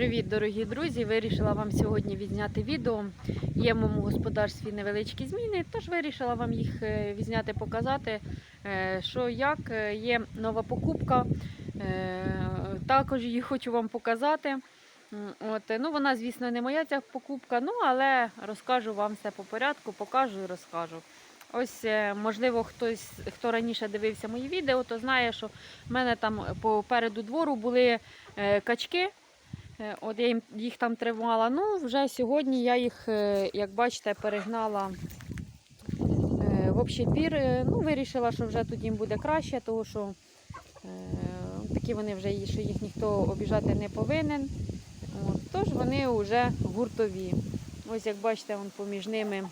Привіт, дорогі друзі! Вирішила вам сьогодні відзняти відео. Є в моєму господарстві невеличкі зміни, тож вирішила вам їх е, відзняти, показати, е, що як Е, є нова покупка. Також її хочу вам показати. От, ну, вона, звісно, не моя ця покупка, ну, але розкажу вам все по порядку, покажу і розкажу. Ось, можливо, хтось, хто раніше дивився мої відео, то знає, що в мене там попереду двору були качки. Е, От я їх там тримала. Ну, вже сьогодні я їх, е, як бачите, перегнала е, в. Е, Ну, вирішила, що вже тут їм буде краще, тому що такі вони вже що їх ніхто обіжати не повинен. От, тож вони вже гуртові. Ось як бачите, вон поміж ними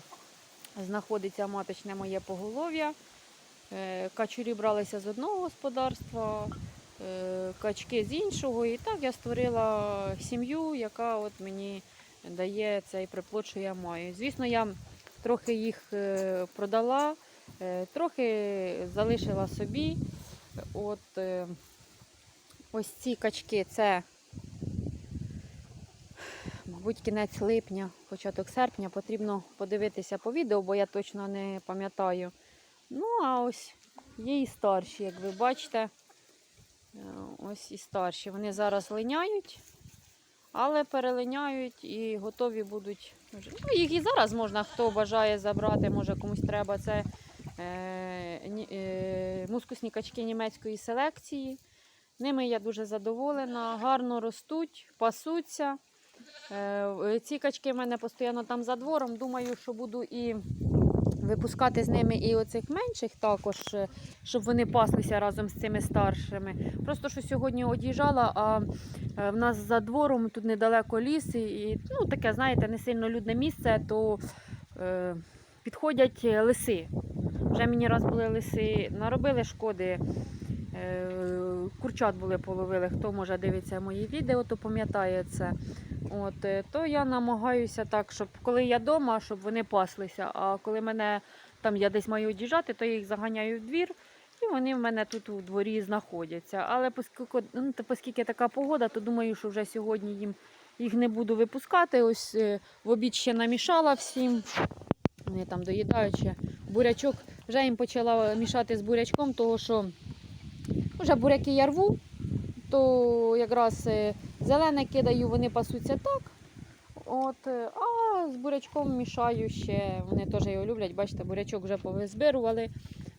знаходиться маточне моє поголов'я. Качурі бралися з одного господарства, качки з іншого. І так я створила сім'ю, яка от мені дає цей приплод, що я маю. Звісно, я трохи їх е, продала, е, трохи залишила собі. От, е, ось ці качки це, мабуть, кінець липня, початок серпня. Потрібно подивитися по відео, бо я точно не пам'ятаю. Ну, а ось є і старші, як ви бачите. Е, Ось і старші. Вони зараз линяють, але перелиняють і готові будуть. Ну, їх і зараз можна, хто бажає забрати, може комусь треба. Це е, е, мускусні качки німецької селекції. Ними я дуже задоволена, гарно ростуть, пасуться. Е, ці качки в мене постійно там за двором. Думаю, що буду і випускати з ними і оцих менших також, е, щоб вони паслися разом з цими старшими. Просто що сьогодні од'їжджала, а е, в нас за двором тут недалеко ліс, і- ну, таке, знаєте, не сильно людне місце, то е, підходять лиси. Вже мені раз були лиси, наробили шкоди. Е, Курчат були половили. Хто може дивитися мої відео, то пам'ятає це. От, е, то я намагаюся так, щоб коли я вдома, щоб вони паслися. А коли мене там я десь маю одіжджати, то я їх заганяю в двір, і вони в мене тут у дворі знаходяться. Але оскільки, ну, та оскільки така погода, то думаю, що вже сьогодні їм їх не буду випускати. Ось е, в обід ще намішала всім. Вони там доїдають бурячок. Вже їм почала мішати з бурячком, тому що вже буряки я рву, то якраз е, зелене кидаю, вони пасуться так. От, е, а з бурячком мішаю ще. Вони теж його люблять. Бачите, бурячок вже повизбирували,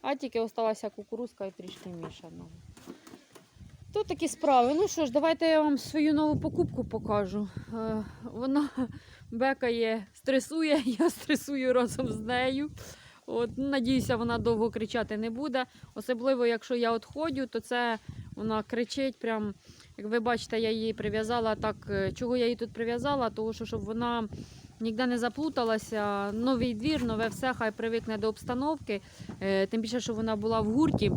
а тільки осталася кукурузка і трішки мішано. Тут такі справи. Ну що ж, давайте я вам свою нову покупку покажу. Е, Вона бекає, стресує, я стресую разом з нею. От, ну, надіюся, вона довго кричати не буде. Особливо, якщо я відходжу, то це вона кричить. Прям, як ви бачите, я її прив'язала так. е, Чого я її тут прив'язала? Тому що щоб вона ніде не заплуталася. Новий двір, нове все, хай привикне до обстановки. Е, Тим більше, що вона була в гурті.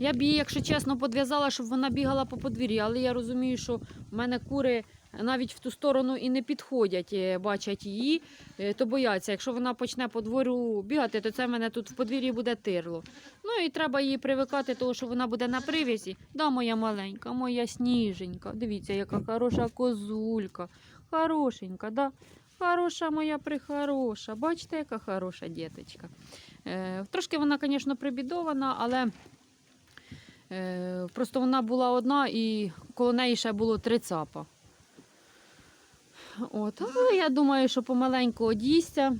Я б її, якщо чесно, подв'язала, щоб вона бігала по подвір'ї, але я розумію, що в мене кури навіть в ту сторону і не підходять, е, бачать її, е, то бояться. Якщо вона почне по двору бігати, то це в мене тут в подвір'ї буде тирло. Ну і треба її привикати, тому що вона буде на привязі. Да, моя маленька, моя сніженька. Дивіться, яка хороша козулька. Хорошенька, да? Хороша моя прихороша. Бачите, яка хороша діточка. Е, трошки вона, звісно, прибідована, але е, просто вона була одна і коло неї ще було три цапа. От, але я думаю, що помаленьку одійся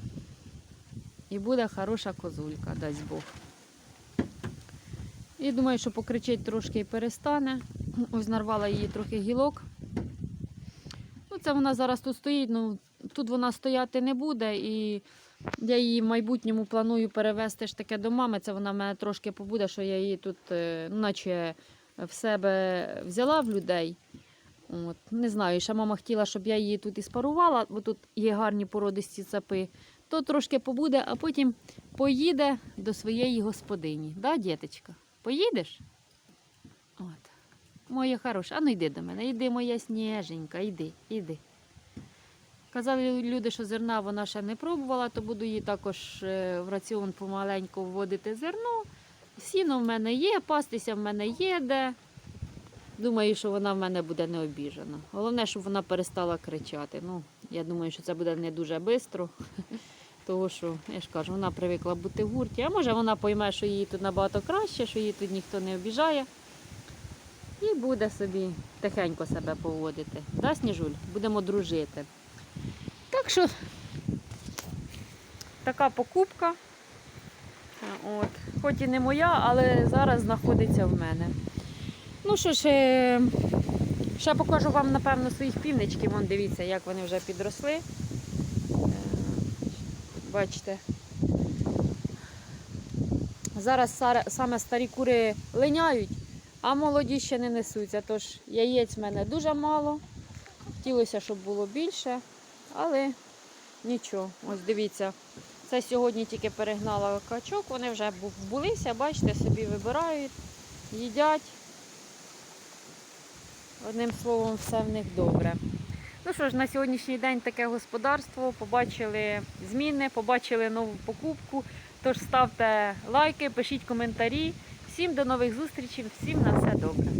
і буде хороша козулька, дасть Бог. І думаю, що покричить трошки і перестане. Ось нарвала її трохи гілок. Ну, це вона зараз тут стоїть, ну тут вона стояти не буде. І я її в майбутньому планую перевезти ж таке до мами. Це вона в мене трошки побуде, що я її тут, ну, наче в себе взяла в людей. От, не знаю, ще мама хотіла, щоб я її тут і спарувала, бо тут є гарні породисті цапи. То трошки побуде, а потім поїде до своєї господині. Да, діточка? Поїдеш? От. Моя хороша, а ну йди до мене, йди, моя сніженька, йди, йди. Казали люди, що зерна вона ще не пробувала, то буду їй також е, в раціон помаленьку вводити зерно. Сіно в мене є, пастися в мене є де. Думаю, що вона в мене буде не обіжена. Головне, щоб вона перестала кричати. Ну, я думаю, що це буде не дуже швидко. Тому що, я ж кажу, вона привикла бути в гурті. А може вона пойме, що їй тут набагато краще, що її тут ніхто не обіжає. І буде собі тихенько себе поводити. Да, Сніжуль? Будемо дружити. Так що така покупка. От. Хоч і не моя, але зараз знаходиться в мене. Ну що ж, е, ще покажу вам, напевно, своїх півничків. Вон дивіться, як вони вже підросли. Е, Бачите. Зараз саме старі кури линяють, а молоді ще не несуться. Тож яєць в мене дуже мало. Хотілося, щоб було більше, але нічого. Ось дивіться. Це сьогодні тільки перегнала качок, вони вже бу- вбулися, бачите, собі вибирають, їдять. Одним словом, все в них добре. Ну що ж, на сьогоднішній день таке господарство. Побачили зміни, побачили нову покупку. Тож ставте лайки, пишіть коментарі. Всім до нових зустрічей, всім на все добре.